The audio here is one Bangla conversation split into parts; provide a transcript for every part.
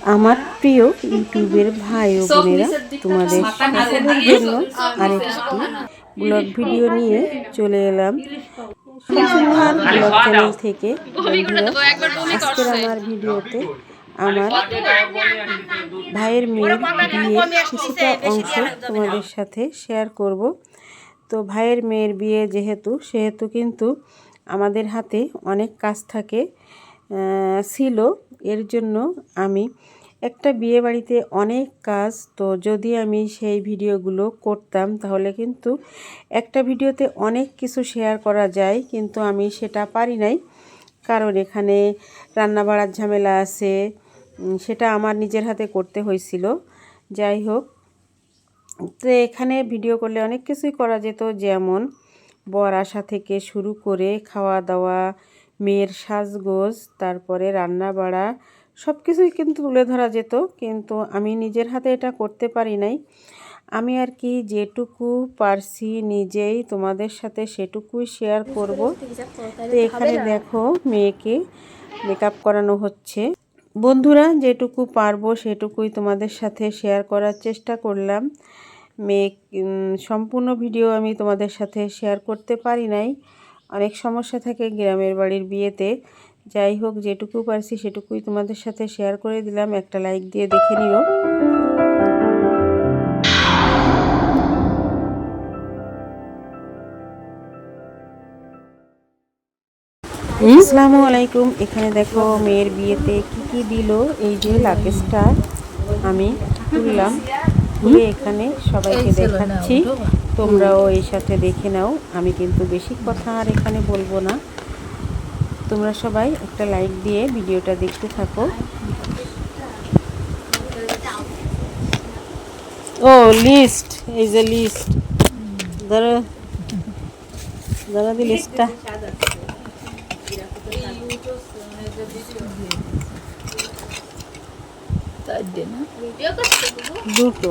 আমার প্রিয় ইউটিউবের ভাই ও বোনেরা তোমাদের সকলের জন্য আরেকটি ব্লগ ভিডিও নিয়ে চলে এলাম। সুসুহার ব্লগ চ্যানেল থেকে। আজকের আমার ভিডিওতে আমার ভাইয়ের মেয়ের বিয়ের কিছুটা অংশ তোমাদের সাথে শেয়ার করব। তো ভাইয়ের মেয়ের বিয়ে যেহেতু সেহেতু কিন্তু আমাদের হাতে অনেক কাজ থাকে ছিল। এর জন্য আমি একটা বিয়ে বাড়িতে অনেক কাজ, তো যদি আমি সেই ভিডিওগুলো করতাম তাহলে কিন্তু একটা ভিডিওতে অনেক কিছু শেয়ার করা যায়, কিন্তু আমি সেটা পারি নাই। কারণ এখানে রান্না বাড়ার ঝামেলা আছে সেটা আমার নিজের হাতে করতে হয়েছিল। যাই হোক, তো এখানে ভিডিও করলে অনেক কিছুই করা যেত, যেমন বর আসা থেকে শুরু করে খাওয়া দাওয়া মেয়ের সাজগোজ, তারপরে রান্না বাড়া সব কিছুই কিন্তু তুলে ধরা যেত, কিন্তু আমি নিজের হাতে এটা করতে পারি নাই। আমি আর কি যেটুকু পারছি নিজেই তোমাদের সাথে সেটুকুই শেয়ার করব। তো এখানে দেখো মেয়েকে মেকআপ করানো হচ্ছে। বন্ধুরা, যেটুকু পারব সেটুকুই তোমাদের সাথে শেয়ার করার চেষ্টা করলাম। মেয়ে সম্পূর্ণ ভিডিও আমি তোমাদের সাথে শেয়ার করতে পারি নাই। অনেক সমস্যা থাকে গ্রামের বাড়ির বিয়েতে। যাই হোক যেটুকু পারছি সেটুকুই তোমাদের সাথে শেয়ার করে দিলাম। একটা লাইক দিয়ে দেখে নিও। আসসালামু আলাইকুম। এখানে দেখো মেয়ের বিয়েতে কি কি দিল? এই যে লাকেশটা আমি তুললাম। তুলে এখানে সবাইকে দেখাচ্ছি। তোমরাও এই সাথে দেখে নাও। আমি কিন্তু বেশি কথা আর এখানে বলব না। তোমরা সবাই একটা লাইক দিয়ে ভিডিওটা দেখতে থাকো। ও লিস্ট এই যে লিস্ট ধরো ধরো দি লিস্টটা দুটো।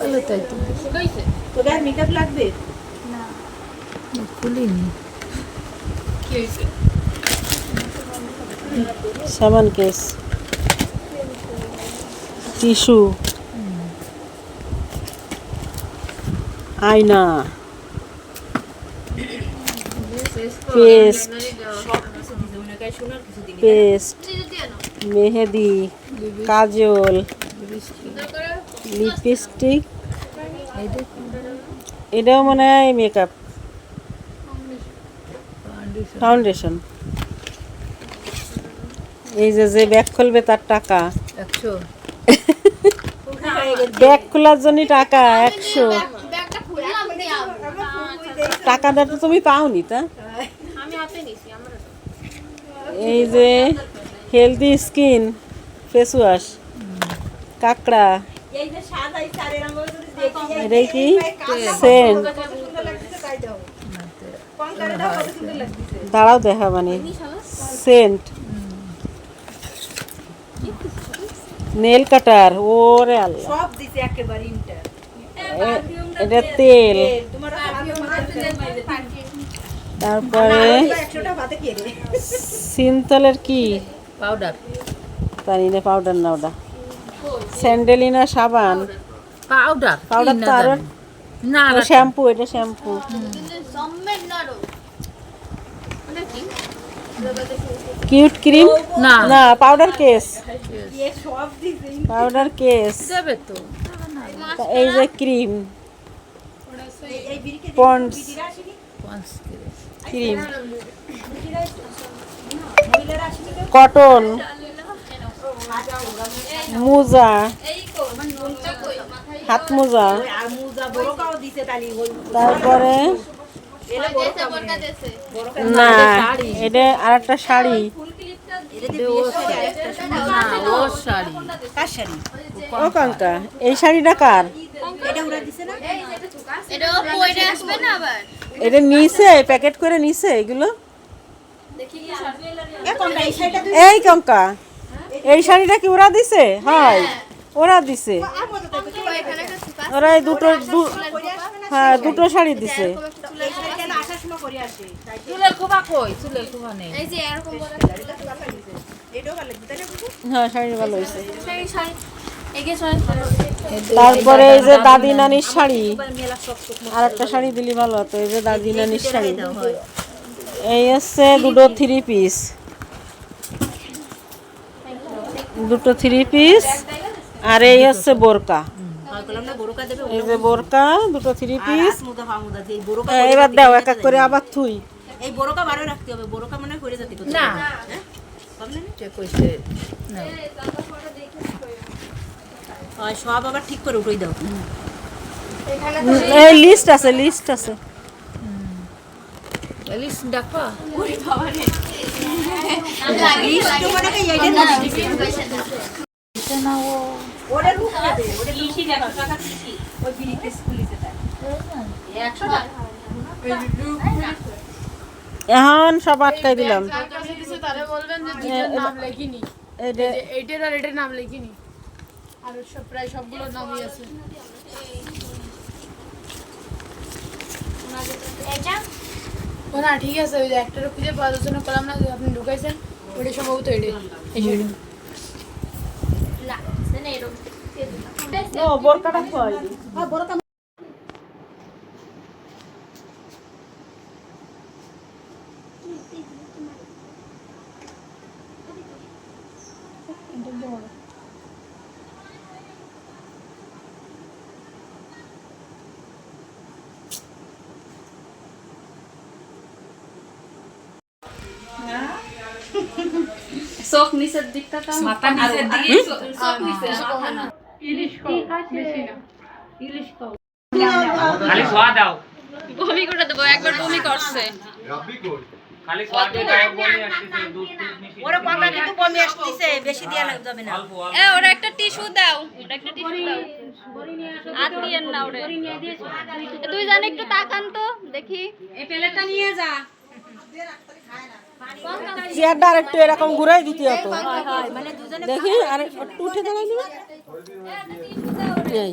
ভালো তাই তো খুলিনি। সাবান কেস। টিস্যু। আয়না। পেস্ট। পেস্ট। মেহেদি। কাজল। লিপস্টিক। এটাও মনে হয় মেকআপ ফাউন্ডেশন এই যে যে ব্যাগ খুলবে তার টাকা। একশো। ব্যাগ খোলার জন্য টাকা একশো। টাকাটা তো তুমি পাওনি তা? এই যে হেলদি স্কিন ফেস ওয়াশ কাঁকড়া। এটাই কি? দাঁড়াও দেখা মানে সেন্ট নেল কাটার ওরে আল্লাহ। সব দিছে একেবারে ইন্টার এ- এটা তেল। তারপরে সিনতলের কি? পাউডার জানি না পাউডার না ওটা। স্যান্ডেলিনা সাবান। পাউডার পাউডার তো আরও না শ্যাম্পু এটা শ্যাম্পু। Cute cream? না। না পাউডার কেস। Powder case. তো। এই যে ক্রিম। পন্ডস। ক্রিম। কটন। মোজা। হাত মোজা। তারপরে না, এটা আর একটা শাড়ি। ও এই শাড়িটা কার? এটা ওরা দিছে না এটাও পরে আসবে না আবার এটা নিছে, প্যাকেট করে নিছে এগুলো? এই কাঙ্কা। এই শাড়িটা কি ওরা দিছে? হয় ওরা দিছে। ওরা এই দুটো হ্যাঁ দুটো শাড়ি দিছে। হ্যাঁ শাড়ি ভালো তারপরে এই যে দাদি নানির শাড়ি। আর একটা শাড়ি দিলি ভালো হতো, এই যে দাদি নানির শাড়ি। এই হচ্ছে দুটো থ্রি পিস দুটো থ্রি পিস আর এই হচ্ছে বোরকা। হয় বললাম না বোরকা এই যে বোরকা দুটো থ্রি পিস মুদা ফামুদা যে এই বোরকা এবার দাও এক এক করে আবার থুই। এই বোরকা বারো রাখতে হবে বোরকা মনে হয় করে যেতে না। হয়? সব আবার ঠিক করে উঠোই দাও। এই লিস্ট আছে লিস্ট আছে। এলিস মানে এইটা না ওরে রূপ নেবে ওরে লিখি দেখো টাকা লিখি ওই বিড়িতে স্কুলিতে তাই এখন সব আটকাই দিলাম। তারা বলবেন যে দুটোর নাম লেখিনি এটা এইটার আর এটার নাম লেখিনি। আর সব প্রায় সবগুলোর নামই আছে। ও না ঠিক আছে ওই যে একটারও খুঁজে পাওয়ার জন্য করলাম না আপনি ঢুকাইছেন ওটা সম্ভবত এটাই এই শাড়ি। ও বোরকাটা খোয়াই চোখ নিচের দিকটা মাথা নিচের দিকে? চোখ নিচে মাথা না। খালি সোয়া দাও। বমি করে দেবো একবার বমি করছে। খালি সোয়া দিয়ে গায়ক বলে আসতেছে দুধ ওরে পাকা কিন্তু কমে আসতেছে বেশি দেয়া লাগ যাবে না এ ওরা একটা টিস্যু দাও ওরা একটা টিস্যু দাও। হাত দিয়েন না ওরে। তুই জানি একটু তাকান তো দেখি। এই প্লেটটা নিয়ে যা। চেয়ারটা আর এরকম ঘুরাই দিতে হতো। দেখি আর একটু উঠে দাঁড়াই দিবে এই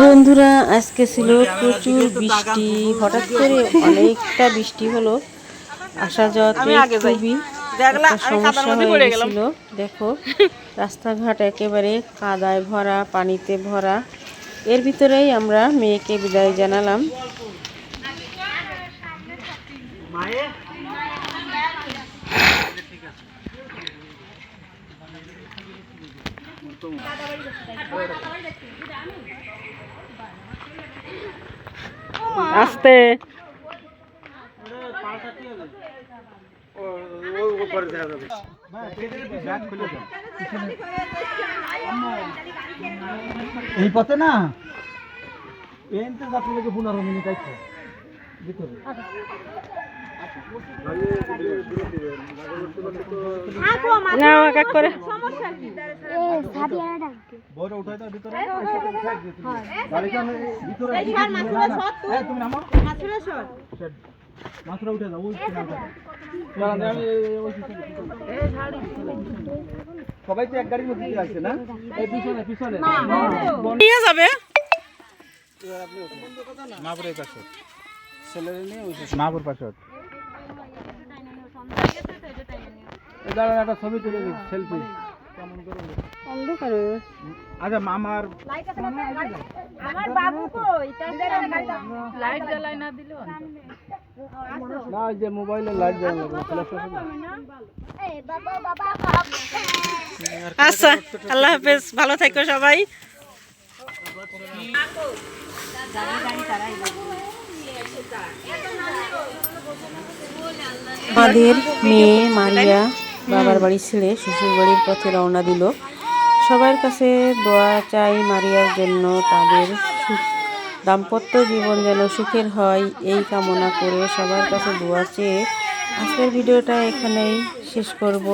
বন্ধুরা আজকে ছিল প্রচুর বৃষ্টি। হঠাৎ করে অনেকটা বৃষ্টি হলো। আসা যাওয়াতে খুবই সমস্যা হয়ে গেছিল দেখো রাস্তাঘাট একেবারে কাদায় ভরা পানিতে ভরা। এর ভিতরেই আমরা মেয়েকে বিদায় জানালাম। আস্তে। এই পথে না? এনতে যাত্রী লোকে পনেরো মিনিট আছে ভিতরে। না এক করে। সবাই তো এক গাড়ির মধ্যে আসছে না পিছনে পিছনে নিয়ে যাবে মাপুরের পাশে নিয়ে মাপুর পাশে এই দাঁড়ান একটা ছবি তুলে দিই সেলফি কেমন করে অন্ধকার। আচ্ছা মামার লাইট জ্বালাই না? দিলেও না? যে মোবাইলে লাইট জ্বালানো আচ্ছা আল্লাহ হাফেজ ভালো থাকো সবাই। আমাদের মেয়ে মারিয়া। বাবার বাড়ি ছেড়ে শ্বশুর বাড়ির পথে রওনা দিল। সবার কাছে দোয়া চাই মারিয়ার জন্য তাদের সুখ। দাম্পত্য জীবন যেন সুখের হয় এই কামনা করে সবার কাছে দোয়া চেয়ে আজকের ভিডিওটা এখানেই শেষ করব।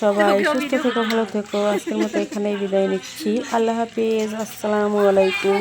সবাই সুস্থ থেকো ভালো থেকো। আজকের মতো এখানেই বিদায় নিচ্ছি। আল্লাহ হাফিজ। আসসালামু আলাইকুম।